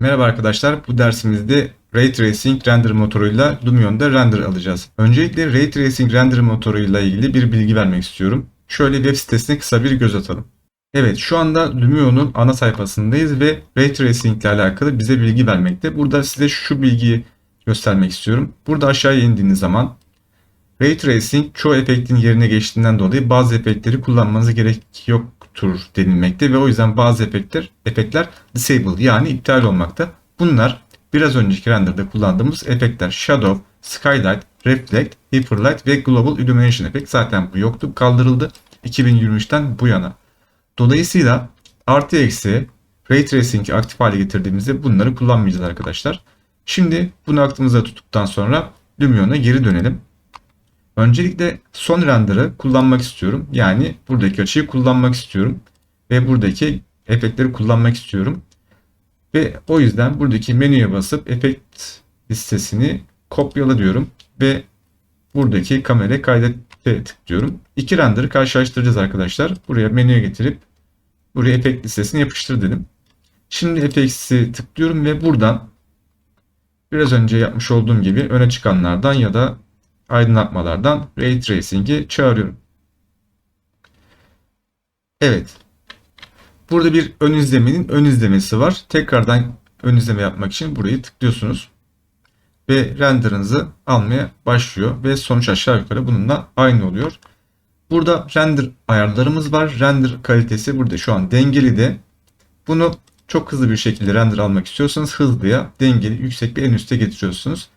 Merhaba arkadaşlar, bu dersimizde Ray Tracing render motoruyla Lumion'da render alacağız. Öncelikle Ray Tracing render motoruyla ilgili bir bilgi vermek istiyorum. Şöyle web sitesine kısa bir göz atalım. Evet, şu anda Lumion'un ana sayfasındayız ve Ray Tracing ile alakalı bize bilgi vermekte. Burada size şu bilgiyi göstermek istiyorum. Burada aşağıya indiğiniz zaman Ray Tracing çoğu efektin yerine geçtiğinden dolayı bazı efektleri kullanmanıza gerek yoktur denilmekte ve o yüzden bazı efektler efektler disable yani iptal olmakta. Bunlar biraz önceki render'da kullandığımız efektler Shadow, Skylight, Reflect, Hyperlight ve Global Illumination efekt zaten bu yoktu kaldırıldı 2023'ten bu yana. Dolayısıyla artı eksi Ray Tracing'i aktif hale getirdiğimizde bunları kullanmayacağız arkadaşlar. Şimdi bunu aklımıza tuttuktan sonra Lumion'a geri dönelim. Öncelikle son render'ı kullanmak istiyorum. Yani buradaki açıyı kullanmak istiyorum. Ve buradaki efektleri kullanmak istiyorum. Ve o yüzden buradaki menüye basıp efekt listesini kopyala diyorum. Ve buradaki kamera kaydete tıklıyorum. İki render'ı karşılaştıracağız arkadaşlar. Buraya menüye getirip buraya efekt listesini yapıştır dedim. Şimdi FX'i tıklıyorum ve buradan biraz önce yapmış olduğum gibi öne çıkanlardan ya da aydınlatmalardan Ray Tracing'i çağırıyorum. Evet. Burada bir ön izlemenin ön izlemesi var. Tekrardan ön izleme yapmak için burayı tıklıyorsunuz. Ve renderınızı almaya başlıyor. Ve sonuç aşağı yukarı bununla aynı oluyor. Burada render ayarlarımız var. Render kalitesi burada şu an dengeli de. Bunu çok hızlı bir şekilde render almak istiyorsanız hızlıya, dengeli, yüksek bir en üste getiriyorsunuz.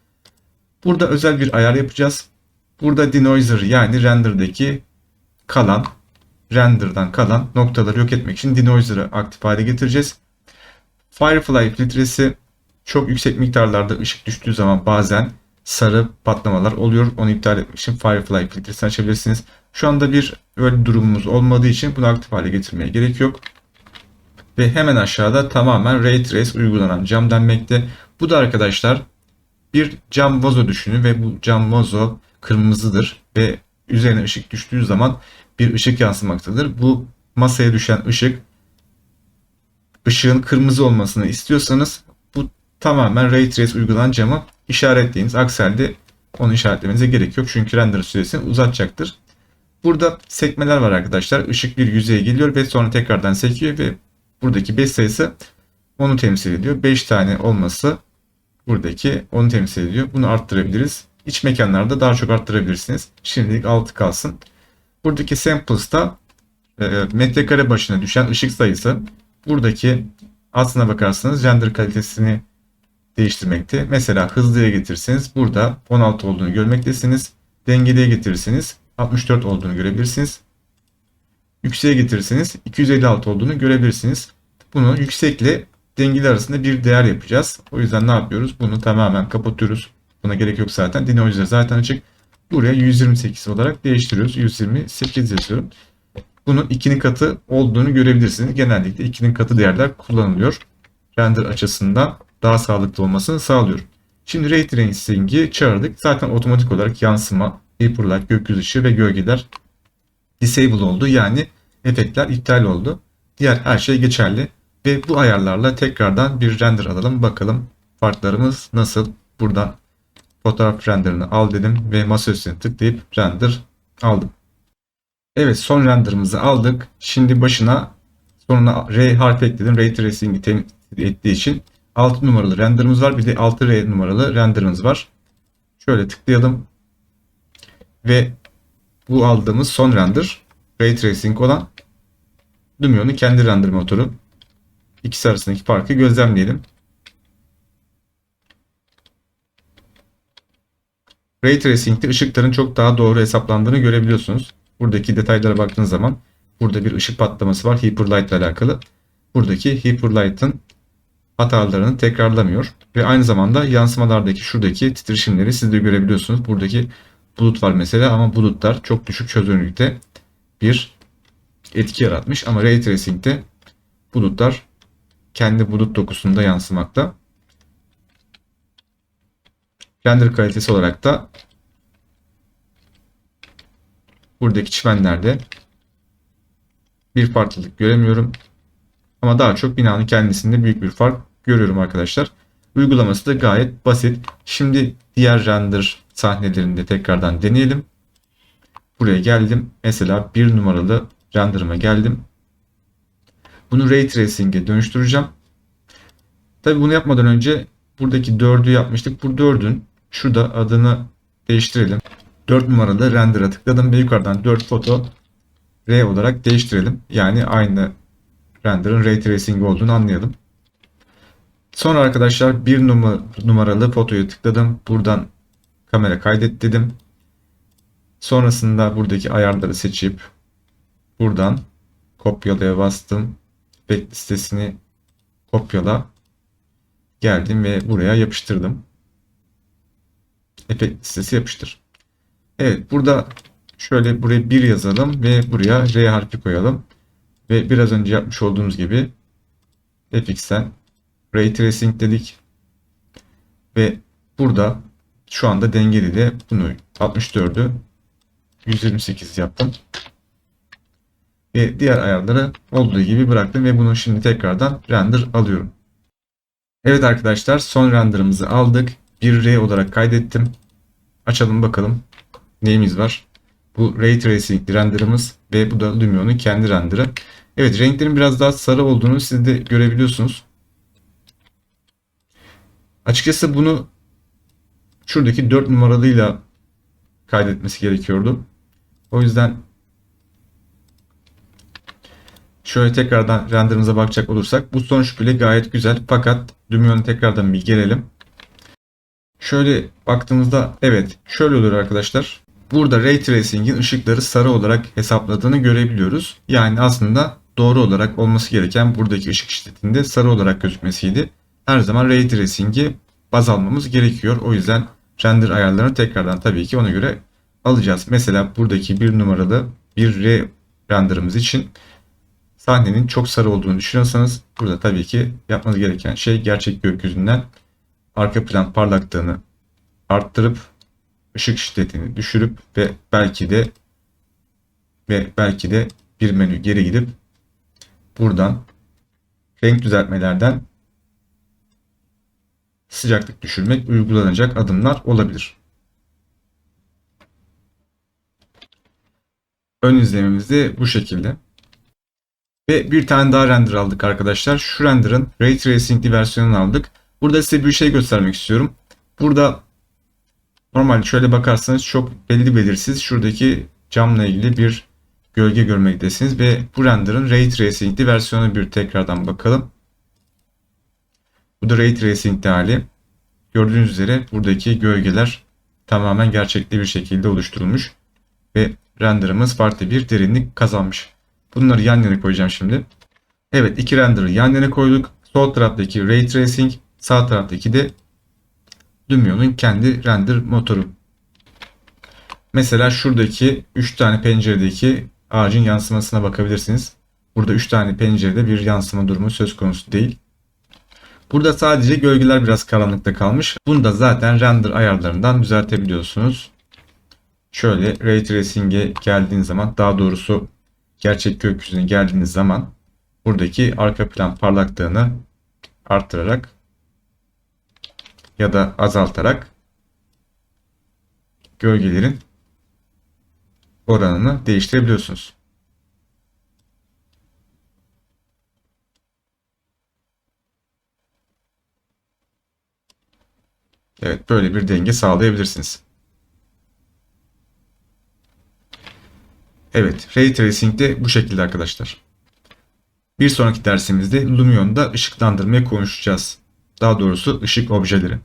Burada özel bir ayar yapacağız. Burada denoiser yani render'daki kalan render'dan kalan noktaları yok etmek için denoiser'ı aktif hale getireceğiz. Firefly filtresi çok yüksek miktarlarda ışık düştüğü zaman bazen sarı patlamalar oluyor. Onu iptal etmek için Firefly filtresini açabilirsiniz. Şu anda bir öyle durumumuz olmadığı için bunu aktif hale getirmeye gerek yok. Ve hemen aşağıda tamamen Ray Trace uygulanan cam denmekte. Bu da arkadaşlar bir cam vazo düşünün ve bu cam vazo kırmızıdır ve üzerine ışık düştüğü zaman bir ışık yansımaktadır. Bu masaya düşen ışık ışığın kırmızı olmasını istiyorsanız bu tamamen Ray Trace uygulanan camı işaretleyiniz. Aksi halde onu işaretlemenize gerek yok. Çünkü render süresini uzatacaktır. Burada sekmeler var arkadaşlar. Işık bir yüzeye geliyor ve sonra tekrardan sekiyor ve buradaki 5 sayısı onu temsil ediyor. 5 tane olması buradaki onu temsil ediyor. Bunu arttırabiliriz. İç mekanlarda daha çok arttırabilirsiniz. Şimdilik 6 kalsın. Buradaki samples'ta e, metrekare başına düşen ışık sayısı buradaki aslına bakarsanız render kalitesini değiştirmekte. Mesela hızlıya getirseniz burada 16 olduğunu görmektesiniz. Dengeliye getirirseniz 64 olduğunu görebilirsiniz. Yükseğe getirirseniz 256 olduğunu görebilirsiniz. Bunu yüksekle dengeli arasında bir değer yapacağız. O yüzden ne yapıyoruz? Bunu tamamen kapatıyoruz. Buna gerek yok zaten. Denoiser zaten açık. Buraya 128 olarak değiştiriyoruz. 128 yazıyorum. Bunun 2'nin katı olduğunu görebilirsiniz. Genellikle 2'nin katı değerler kullanılıyor. Render açısından daha sağlıklı olmasını sağlıyor. Şimdi Ray Tracing'i çağırdık. Zaten otomatik olarak yansıma, Hyperlight, gökyüzü ışığı ve gölgeler disable oldu. Yani efektler iptal oldu. Diğer her şey geçerli. Ve bu ayarlarla tekrardan bir render alalım. Bakalım farklarımız nasıl. Buradan fotoğraf renderini al dedim ve masa tıklayıp render aldım. Evet son renderımızı aldık. Şimdi başına sonuna R harfi ekledim. Ray Tracing'i temsil ettiği için 6 numaralı renderımız var. Bir de 6 R numaralı renderımız var. Şöyle tıklayalım. Ve bu aldığımız son render Ray Tracing olan Lumion'un kendi render motoru. İkisi arasındaki farkı gözlemleyelim. Ray Tracing'de ışıkların çok daha doğru hesaplandığını görebiliyorsunuz. Buradaki detaylara baktığınız zaman burada bir ışık patlaması var Hyperlight ile alakalı. Buradaki Hyperlight'ın hatalarını tekrarlamıyor. Ve aynı zamanda yansımalardaki şuradaki titreşimleri siz de görebiliyorsunuz. Buradaki bulut var mesela ama bulutlar çok düşük çözünürlükte bir etki yaratmış. Ama Ray Tracing'de bulutlar kendi bulut dokusunda yansımakta. Render kalitesi olarak da buradaki çimenlerde bir farklılık göremiyorum. Ama daha çok binanın kendisinde büyük bir fark görüyorum arkadaşlar. Uygulaması da gayet basit. Şimdi diğer render sahnelerinde tekrardan deneyelim. Buraya geldim. Mesela bir numaralı render'ıma geldim. Bunu Ray Tracing'e dönüştüreceğim. Tabi bunu yapmadan önce buradaki 4'ü yapmıştık. Bu 4'ün şurada adını değiştirelim. 4 numaralı render'a tıkladım ve yukarıdan 4 foto R olarak değiştirelim. Yani aynı render'ın Ray Tracing olduğunu anlayalım. Sonra arkadaşlar bir numaralı fotoyu tıkladım. Buradan kamera kaydet dedim. Sonrasında buradaki ayarları seçip buradan kopyalaya bastım. Back listesini kopyala. Geldim ve buraya yapıştırdım. Efekt listesi yapıştır. Evet burada şöyle buraya 1 yazalım ve buraya R harfi koyalım. Ve biraz önce yapmış olduğumuz gibi FX'ten Ray Tracing dedik. Ve burada şu anda dengeli de bunu 64'ü 128 yaptım. Ve diğer ayarları olduğu gibi bıraktım ve bunu şimdi tekrardan render alıyorum. Evet arkadaşlar son renderımızı aldık. Bir R olarak kaydettim. Açalım bakalım neyimiz var. Bu Ray Tracing renderımız ve bu da Lumion'un kendi renderı. Evet renklerin biraz daha sarı olduğunu siz de görebiliyorsunuz. Açıkçası bunu şuradaki 4 numaralıyla kaydetmesi gerekiyordu. O yüzden şöyle tekrardan renderimize bakacak olursak bu sonuç bile gayet güzel. Fakat Lumion'a tekrardan bir gelelim. Şöyle baktığımızda evet şöyle olur arkadaşlar. Burada Ray Tracing'in ışıkları sarı olarak hesapladığını görebiliyoruz. Yani aslında doğru olarak olması gereken buradaki ışık şiddetinde sarı olarak gözükmesiydi. Her zaman Ray Tracing'i baz almamız gerekiyor. O yüzden render ayarlarını tekrardan tabii ki ona göre alacağız. Mesela buradaki bir numaralı bir R renderımız için sahnenin çok sarı olduğunu düşünüyorsanız burada tabii ki yapmanız gereken şey gerçek gökyüzünden arka plan parlaklığını arttırıp ışık şiddetini düşürüp ve belki de ve belki de bir menü geri gidip buradan renk düzeltmelerden sıcaklık düşürmek uygulanacak adımlar olabilir. Ön izlememiz bu şekilde. Ve bir tane daha render aldık arkadaşlar. Şu render'ın Ray Tracing'li versiyonunu aldık. Burada size bir şey göstermek istiyorum. Burada normal şöyle bakarsanız çok belli belirsiz şuradaki camla ilgili bir gölge görmektesiniz ve bu render'ın Ray Tracing'li versiyonu bir tekrardan bakalım. Bu da Ray Tracing hali. Gördüğünüz üzere buradaki gölgeler tamamen gerçekli bir şekilde oluşturulmuş ve renderımız farklı bir derinlik kazanmış. Bunları yan yana koyacağım şimdi. Evet iki render'ı yan yana koyduk. Sol taraftaki Ray Tracing, sağ taraftaki de Lumion'un kendi render motoru. Mesela şuradaki 3 tane penceredeki ağacın yansımasına bakabilirsiniz. Burada 3 tane pencerede bir yansıma durumu söz konusu değil. Burada sadece gölgeler biraz karanlıkta kalmış. Bunu da zaten render ayarlarından düzeltebiliyorsunuz. Şöyle Ray Tracing'e geldiğiniz zaman daha doğrusu gerçek gökyüzüne geldiğiniz zaman buradaki arka plan parlaklığını arttırarak ya da azaltarak gölgelerin oranını değiştirebiliyorsunuz. Evet böyle bir denge sağlayabilirsiniz. Evet Ray Tracing de bu şekilde arkadaşlar. Bir sonraki dersimizde Lumion'da ışıklandırmayı konuşacağız. Daha doğrusu ışık objeleri.